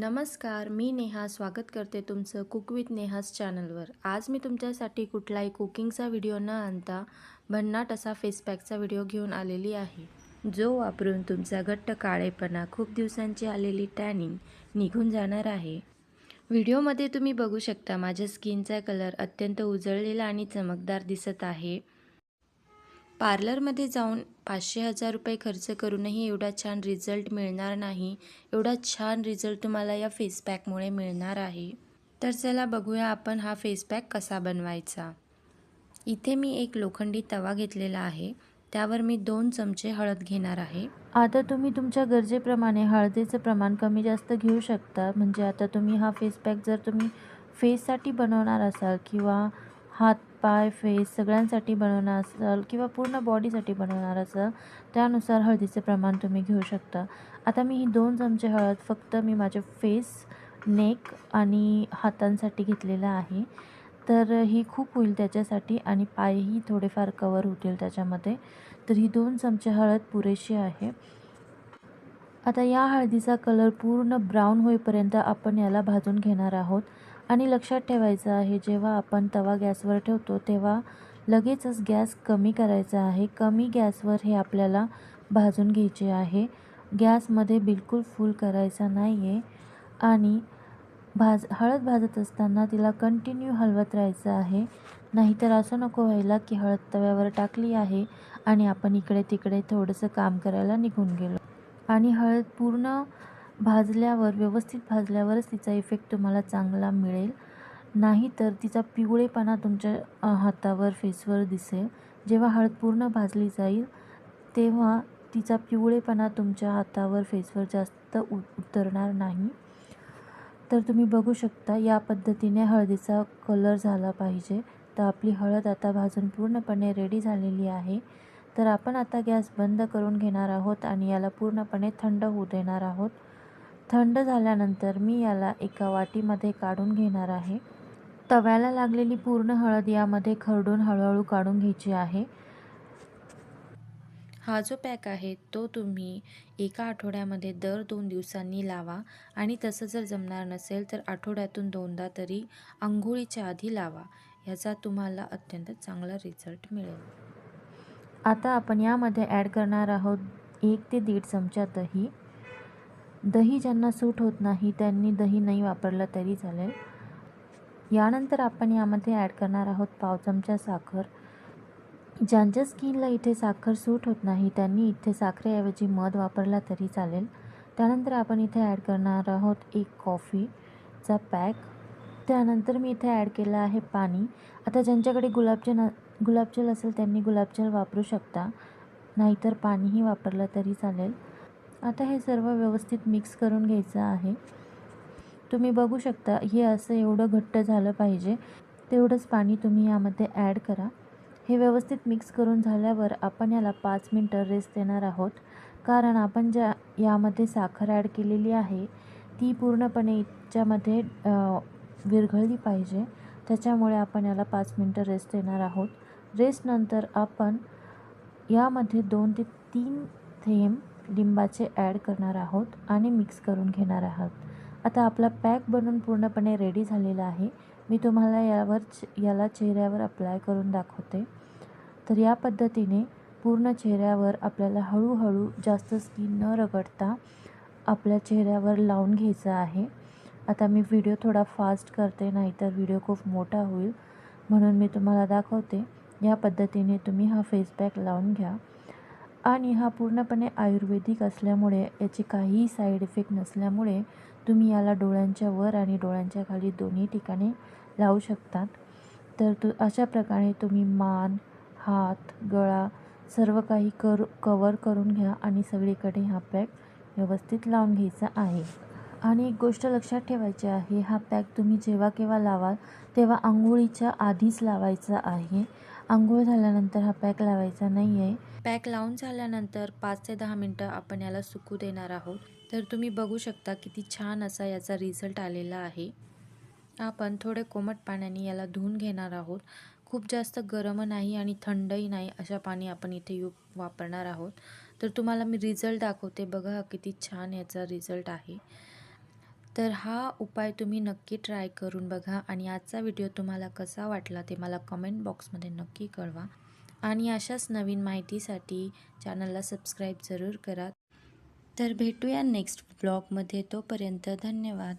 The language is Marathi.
नमस्कार मी नेहा स्वागत करते तुमचं कुक विथ नेहास चॅनलवर. आज मी तुमच्यासाठी कुठलाही कुकिंगचा व्हिडिओ न आणता भन्नाट असा फेसपॅकचा व्हिडिओ घेऊन आलेली आहे. जो वापरून तुमचा घट्ट काळेपणा खूप दिवसांची आलेली टॅनिंग निघून जाणार आहे. व्हिडिओमध्ये तुम्ही बघू शकता माझ्या स्किनचा कलर अत्यंत उजळलेला आणि चमकदार दिसत आहे. पार्लरमध्ये जाऊन पाचशे हजार रुपये खर्च करूनही एवढा छान रिझल्ट मिळणार नाही. एवढा छान रिझल्ट तुम्हाला या फेस पॅकमुळे मिळणार आहे. तर चला बघूया आपण हा फेस पॅक कसा बनवायचा. इथे मी एक लोखंडी तवा घेतलेला आहे. त्यावर मी दोन चमचे हळद घेणार आहे. आता तुम्ही तुमच्या गरजेप्रमाणे हळदीचं प्रमाण कमी जास्त घेऊ शकता. म्हणजे आता तुम्ही हा फेस पॅक जर तुम्ही फेससाठी बनवणार असाल किंवा हात पाय फेस सगळ्यांसाठी बनवणार असाल किंवा पूर्ण बॉडीसाठी बनवणार असाल त्यानुसार हळदीचे प्रमाण तुम्ही घेऊ शकता. आता मी ही दोन चमचे हळद फक्त मी माझे फेस नेक आणि हातांसाठी घेतलेलं आहे. तर ही खूप होईल त्याच्यासाठी आणि पायही थोडेफार कवर होतील त्याच्यामध्ये. तर ही दोन चमचे हळद पुरेशी आहे. आता या हळदीचा कलर पूर्ण ब्राऊन होईपर्यंत आपण याला भाजून घेणार आहोत. आणि लक्षात ठेवायचं आहे जेव्हा आपण तवा गॅसवर ठेवतो तेव्हा लगेचच गॅस कमी करायचा आहे. कमी गॅसवर हे आपल्याला भाजून घ्यायचे आहे. गॅसमध्ये बिलकुल फुल करायचा नाही आहे आणि भाज हळद भाजत असताना तिला कंटिन्यू हलवत राहायचं आहे. नाहीतर असं नको व्हायला की हळद तव्यावर टाकली आहे आणि आपण इकडे तिकडे थोडंसं काम करायला निघून गेलो. आणि हळद पूर्ण भाजल्यावर व्यवस्थित भाजल्यावरच तिचा इफेक्ट तुम्हाला चांगला मिळेल. नाही तर तिचा पिवळेपणा तुमच्या हातावर फेसवर दिसेल. जेव्हा हळद पूर्ण भाजली जाईल तेव्हा तिचा पिवळेपणा तुमच्या हातावर फेसवर जास्त उ उतरणार नाही. तर तुम्ही बघू शकता या पद्धतीने हळदीचा कलर झाला पाहिजे. तर आपली हळद आता भाजून पूर्णपणे रेडी झालेली आहे. तर आपण आता गॅस बंद करून घेणार आहोत आणि याला पूर्णपणे थंड होऊ देणार आहोत. थंड झाल्यानंतर मी याला एका वाटीमध्ये काढून घेणार आहे. तव्याला लागलेली पूर्ण हळद यामध्ये खरडून हळूहळू काढून घ्यायची आहे. हा जो पॅक आहे तो तुम्ही एका आठवड्यामध्ये दर दोन दिवसांनी लावा आणि तसं जर जमणार नसेल तर आठवड्यातून दोनदा तरी आंघोळीच्या आधी लावा. याचा तुम्हाला अत्यंत चांगला रिझल्ट मिळेल. आता आपण यामध्ये ॲड करणार आहोत एक ते दीड चमचा दही दही ज्यांना सूट होत नाही त्यांनी दही नाही वापरलं तरी चालेल. यानंतर आपण यामध्ये ॲड करणार आहोत पाव चमचा साखर. ज्यांच्या स्किनला इथे साखर सूट होत नाही त्यांनी इथे साखरेऐवजी मध वापरला तरी चालेल. त्यानंतर आपण इथे ॲड करणार आहोत एक कॉफीचा पॅक त्यानंतर मी इथे ॲड केलं आहे पाणी. आता ज्यांच्याकडे गुलाबजल गुलाबजल असेल त्यांनी गुलाबजल वापरू शकता. नाहीतर पाणीही वापरलं तरी चालेल. आता हे सर्व व्यवस्थित मिक्स करून घ्यायचं आहे. तुम्ही बघू शकता हे असं एवढं घट्ट झालं पाहिजे. तेवढंच पाणी तुम्ही यामध्ये ॲड करा. हे व्यवस्थित मिक्स करून झाल्यावर आपण याला पाच मिनटं रेस्ट देणार आहोत. कारण आपण ज्या यामध्ये साखर ॲड केलेली आहे ती पूर्णपणे याच्यामध्ये विरघळली पाहिजे. त्याच्यामुळे आपण याला पाच मिनटं रेस्ट देणार आहोत. रेस्टनंतर आपण यामध्ये दोन ते तीन थेंब लिंबाचे ॲड करणार आहोत आणि मिक्स करून घेणार आहोत. आता आपला पॅक बनून पूर्णपणे रेडी झालेला आहे. मी तुम्हाला यावर याला चेहऱ्यावर अप्लाय करून दाखवते. तर या पद्धतीने पूर्ण चेहऱ्यावर आपल्याला हळूहळू जास्त स्किन न रगडता आपल्या चेहऱ्यावर लावून घ्यायचं आहे. आता मी व्हिडिओ थोडा फास्ट करते नाहीतर व्हिडिओ खूप मोठा होईल. म्हणून मी तुम्हाला दाखवते. या पद्धतीने तुम्ही हा फेस पॅक लावून घ्या. आणि हा पूर्णपणे आयुर्वेदिक असल्यामुळे याचे काहीही साईड इफेक्ट नसल्यामुळे तुम्ही याला डोळ्यांच्या वर आणि डोळ्यांच्या खाली दोन्ही ठिकाणी लावू शकतात तर तु अशा प्रकारे तुम्ही मान हात गळा सर्व काही कर कवर करून घ्या आणि सगळीकडे हा पॅक व्यवस्थित लावून घ्यायचा आहे. आणि एक गोष्ट लक्षात ठेवायची आहे हा पॅक तुम्ही जेव्हा केव्हा लावाल तेव्हा आंघोळीच्या आधीच लावायचा आहे. आंघोळ झाल्यानंतर हा पॅक लावायचा नाही आहे पॅक लावून झाल्यानंतर पाच ते दहा मिनटं आपण याला सुकू देणार आहोत. तर तुम्ही बघू शकता किती छान असा याचा रिझल्ट आलेला आहे. आपण थोडे कोमट पाण्याने याला धुवून घेणार आहोत. खूप जास्त गरम नाही आणि थंडही नाही अशा पाणी आपण इथे यू वापरणार आहोत. तर तुम्हाला मी रिझल्ट दाखवते. बघा किती छान याचा रिझल्ट आहे. तर हा उपाय तुम्ही नक्की ट्राय करून बघा आणि आजचा व्हिडिओ तुम्हाला कसा वाटला ते मला कमेंट बॉक्समध्ये नक्की कळवा. आणि अशाच नवीन माहितीसाठी चॅनलला सबस्क्राईब जरूर करा. तर भेटूया नेक्स्ट ब्लॉगमध्ये. तोपर्यंत धन्यवाद.